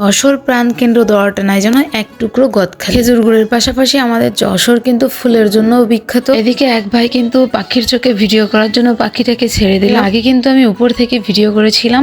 যশোর প্রাণ কেন্দ্র দোয়াটানায় যেন এক টুকরো গদখালি খেজুর গুড়ের পাশাপাশি আমাদের যশোর কিন্তু ফুলের জন্য বিখ্যাত। এদিকে এক ভাই কিন্তু পাখির চোখে ভিডিও করার জন্য পাখিটাকে ছেড়ে দিল। আগে কিন্তু আমি উপর থেকে ভিডিও করেছিলাম।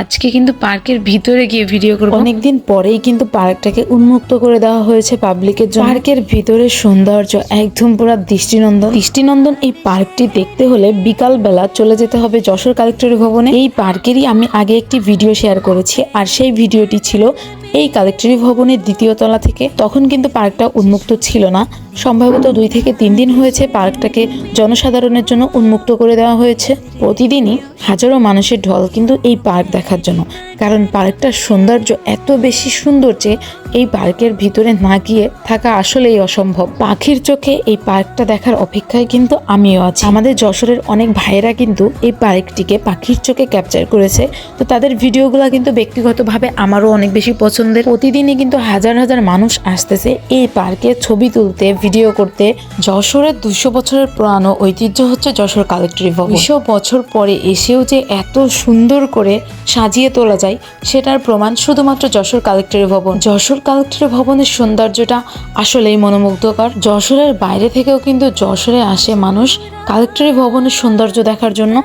আজকে কিন্তু পার্কের ভিতরে গিয়ে ভিডিও করব। অনেকদিন পরেই কিন্তু পার্কটাকে উন্মুক্ত করে দেওয়া হয়েছে পাবলিকের জন্য। পার্কের ভিতরে সৌন্দর্য একদম পুরো দৃষ্টিনন্দন। দৃষ্টিনন্দন এই পার্কটি দেখতে হলে বিকাল বেলা চলে যেতে হবে যশোর কালেক্টরি ভবনে। এই পার্কেরই আমি আগে একটি ভিডিও শেয়ার করেছি আর সেই ভিডিওটি ছিল entendeu? এই কালেক্টরি ভবনের দ্বিতীয় তলা থেকে। তখন কিন্তু পার্কটা উন্মুক্ত ছিল না। সম্ভবত দুই থেকে তিন দিন হয়েছে পার্কটাকে জনসাধারণের জন্য উন্মুক্ত করে দেওয়া হয়েছে। প্রতিদিনই হাজারো মানুষের ঢল কিন্তু এই পার্ক দেখার জন্য। কারণ পার্কটার সৌন্দর্য এত বেশি সুন্দর যে এই পার্কের ভিতরে না গিয়ে থাকা আসলেই অসম্ভব। পাখির চোখে এই পার্কটা দেখার অপেক্ষায় কিন্তু আমিও আছি। আমাদের যশোরের অনেক ভাইয়েরা কিন্তু এই পার্কটিকে পাখির চোখে ক্যাপচার করেছে। তো তাদের ভিডিওগুলো কিন্তু ব্যক্তিগতভাবে আমারও অনেক বেশি পছন্দের। প্রতিদিনই কিন্তু হাজার হাজার মানুষ আসতেছে এই পার্কে ছবি তুলতে, ভিডিও করতে। যশোরের দুশো বছরের পুরানো ঐতিহ্য হচ্ছে যশোর কালেক্টরি ভবন। দুশো বছর পরে এসেও যে এত সুন্দর করে সাজিয়ে তোলা যায়, সেটার প্রমাণ শুধুমাত্র যশোর কালেক্টরি ভবন। যশোর কালেক্টরি ভবনের সৌন্দর্যটা আসলেই মনোমুগ্ধকর। যশোরের বাইরে থেকেও কিন্তু যশোরে আসে মানুষ কালেক্টরি ভবনের সৌন্দর্য দেখার জন্য।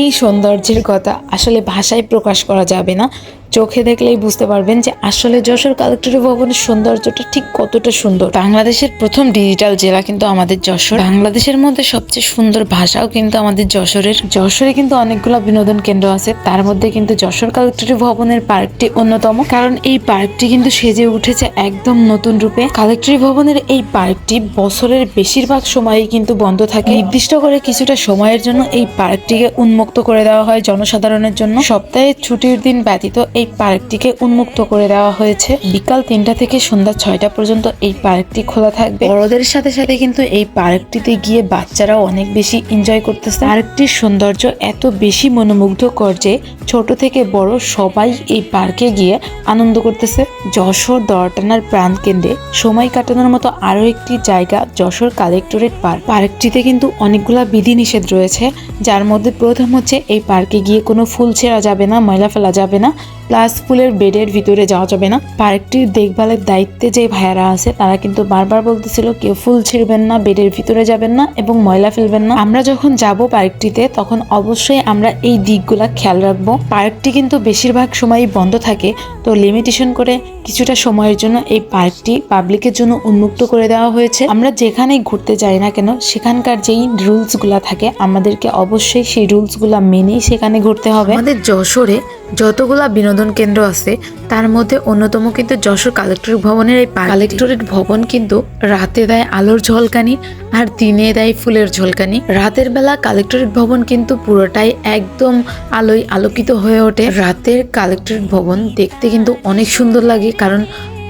এই সৌন্দর্যের কথা আসলে ভাষায় প্রকাশ করা যাবে না। চোখে দেখলেই বুঝতে পারবেন যে আসলে যশোর কালেক্টরি ভবনের সৌন্দর্যটা ঠিক কতটা সুন্দর। বাংলাদেশের প্রথম ডিজিটাল জেলা কিন্তু আমাদের যশোর। বাংলাদেশের মধ্যে সবচেয়ে সুন্দর ভাষাও কিন্তু আমাদের যশোরের। যশোরে কিন্তু অনেকগুলো বিনোদন কেন্দ্র আছে। তার মধ্যে কিন্তু যশোর কালেক্টরি ভবনের পার্কটি অন্যতম। কারণ এই পার্কটি কিন্তু সেজে উঠেছে একদম নতুন রূপে। কালেক্টরি ভবনের এই পার্কটি বছরের বেশিরভাগ সময়ই কিন্তু বন্ধ থাকে। নির্দিষ্ট করে কিছুটা সময়ের জন্য এই পার্কটিকে উন্মুক্ত করে দেওয়া হয় জনসাধারণের জন্য। সপ্তাহে ছুটির দিন ব্যতীত এই পার্কটিকে উন্মুক্ত করে দেওয়া হয়েছে। বিকাল তিনটা থেকে সন্ধ্যা ছয়টা পর্যন্ত এই পার্কটি খোলা থাকবে। বড়দের সাথে সাথে কিন্তু এই পার্কটিতে গিয়ে বাচ্চারাও অনেক বেশি এনজয় করতেছে। পার্কটির সৌন্দর্য এত বেশি মনোমুগ্ধকর যে ছোট থেকে বড় সবাই এই পার্কে গিয়ে আনন্দ করতেছে। যশোর দরটানার প্রাণ কেন্দ্রে সময় কাটানোর মতো আরও একটি জায়গা যশোর কালেক্টরেট পার্ক। পার্কটিতে কিন্তু অনেকগুলা বিধিনিষেধ রয়েছে, যার মধ্যে প্রথম হচ্ছে এই পার্কে গিয়ে কোনো ফুল ছেঁড়া যাবে না, ময়লা ফেলা যাবে না। প্লাস ফুলের বেডের ভিতরে যাওয়া যাবে না। পার্কটির দেখভালের দায়িত্বে যে ভাইয়ারা আছে, তারা কিন্তু বারবার বলতেছিল, কেউ ফুল ছিঁড়বেন না, বেডের ভিতরে যাবেন না এবং ময়লা ফেলবেন না। আমরা যখন যাব পার্কটিতে, তখন অবশ্যই আমরা এই দিকগুলা খেয়াল রাখব। পার্কটি কিন্তু বেশিরভাগ সময়ই বন্ধ থাকে, তো লিমিটেশন করে কিছুটা সময়ের জন্য এই পার্কটি পাবলিকের জন্য উন্মুক্ত করে দেওয়া হয়েছে। আমরা যেখানেই ঘুরতে যাই না কেন সেখানকার যেই রুলসগুলা থাকে আমাদেরকে অবশ্যই সেই রুলসগুলা মেনেই সেখানে ঘুরতে হবে। আমাদের যশোরে যতগুলা বিনোদন কেন্দ্র আছে তার মধ্যে অন্যতম কিন্তু যশোর কালেক্টরেট ভবনের এই কালেক্টরেট ভবন কিন্তু রাতে দেয় আলোর ঝলকানি আর দিনে দেয় ফুলের ঝলকানি। রাতের বেলা কালেক্টরেট ভবন কিন্তু পুরোটাই একদম আলোয় আলোকিত হয়ে ওঠে। রাতের কালেক্টরেট ভবন দেখতে কিন্তু অনেক সুন্দর লাগে কারণ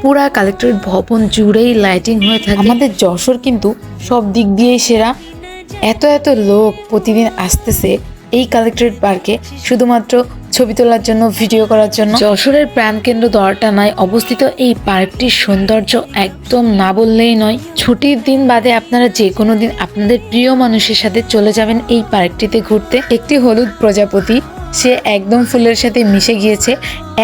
পুরা কালেক্টরেট ভবন জুড়েই লাইটিং হয়ে থাকে। আমাদের যশোর কিন্তু সব দিক দিয়েই সেরা। এত এত লোক প্রতিদিন আসতেছে এই কালেক্টরেট পার্কে শুধুমাত্র ছবি তোলার জন্য ভিডিও করার জন্য। যশোরের প্রাণকেন্দ্র দরটানায় অবস্থিত এই পার্কটির সৌন্দর্য একদম না বললেই নয়। ছুটির দিন বাদে আপনারা যে কোনো দিন আপনাদের প্রিয় মানুষের সাথে চলে যাবেন এই পার্কটিতে ঘুরতে। একটি হলুদ প্রজাপতি সে একদম ফুলের সাথে মিশে গিয়েছে।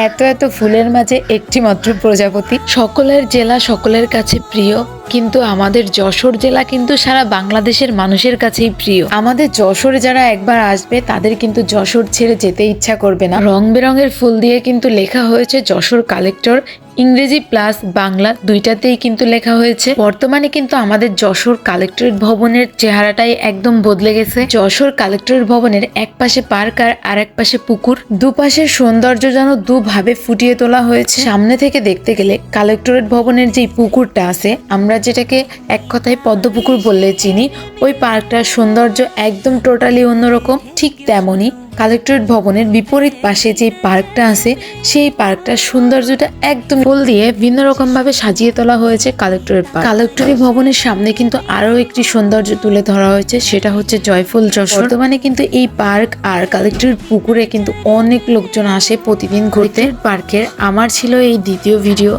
এত এত ফুলের মাঝে একটি মাত্র প্রজাপতি। সকলের জেলা সকলের কাছে প্রিয়, কিন্তু আমাদের যশোর জেলা কিন্তু সারা বাংলাদেশের মানুষের কাছেই প্রিয়। আমাদের যশোর যারা একবার আসবে, তাদের কিন্তু যশোর ছেড়ে যেতে ইচ্ছা করবে না। রং বেরঙের ফুল দিয়ে কিন্তু লেখা হয়েছে যশোর কালেক্টর ইংরেজি প্লাস বাংলা দুইটাতেই কিন্তু লেখা হয়েছে। বর্তমানে কিন্তু আমাদের যশোর কালেক্টরেট ভবনের চেহারাটাই একদম বদলে গেছে। যশোর কালেক্টরেট ভবনের এক পাশে পার্ক আর আরেক পাশে পুকুর। দুপাশের সৌন্দর্য যেন দুভাবে ফুটিয়ে তোলা হয়েছে। সামনে থেকে দেখতে গেলে কালেক্টরেট ভবনের যে পুকুরটা আছে, আমরা যেটাকে এক কথায় পদ্মপুকুর বললে চিনি, ওই পার্কটার সৌন্দর্য একদম টোটালি অন্যরকম। ঠিক তেমনই কালেক্টরেট ভবনের বিপরীত পাশে যে পার্কটা আছে, সেই পার্কটার সৌন্দর্যটা একদম ফুল দিয়ে ভিন্ন রকম ভাবে সাজিয়ে তোলা হয়েছে কালেক্টরেট পার্ক। কালেক্টরেট ভবনের সামনে কিন্তু আরও একটি সৌন্দর্য তুলে ধরা হয়েছে, সেটা হচ্ছে জয়ফুল যশোর। বর্তমানে কিন্তু এই পার্ক আর কালেক্টরেট পুকুরে কিন্তু অনেক লোকজন আসে প্রতিদিন ঘুরতে। পার্কের আমার ছিল এই দ্বিতীয় ভিডিও।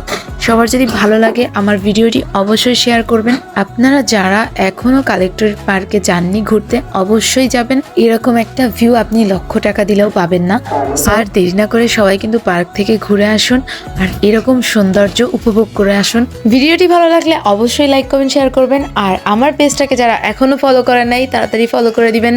সবার যদি ভালো লাগে আমার ভিডিওটি অবশ্যই শেয়ার করবেন। আপনারা যারা এখনও কালেক্টর পার্কে যাননি ঘুরতে, অবশ্যই যাবেন। এরকম একটা ভিউ আপনি লক্ষ টাকা দিলেও পাবেন না। আর দেরি না করে সবাই কিন্তু পার্ক থেকে ঘুরে আসুন আর এরকম সৌন্দর্য উপভোগ করে আসুন। ভিডিওটি ভালো লাগলে অবশ্যই লাইক, কমেন্ট, শেয়ার করবেন। আর আমার পেজটাকে যারা এখনও ফলো করেন নাই, তাড়াতাড়ি ফলো করে দিবেন।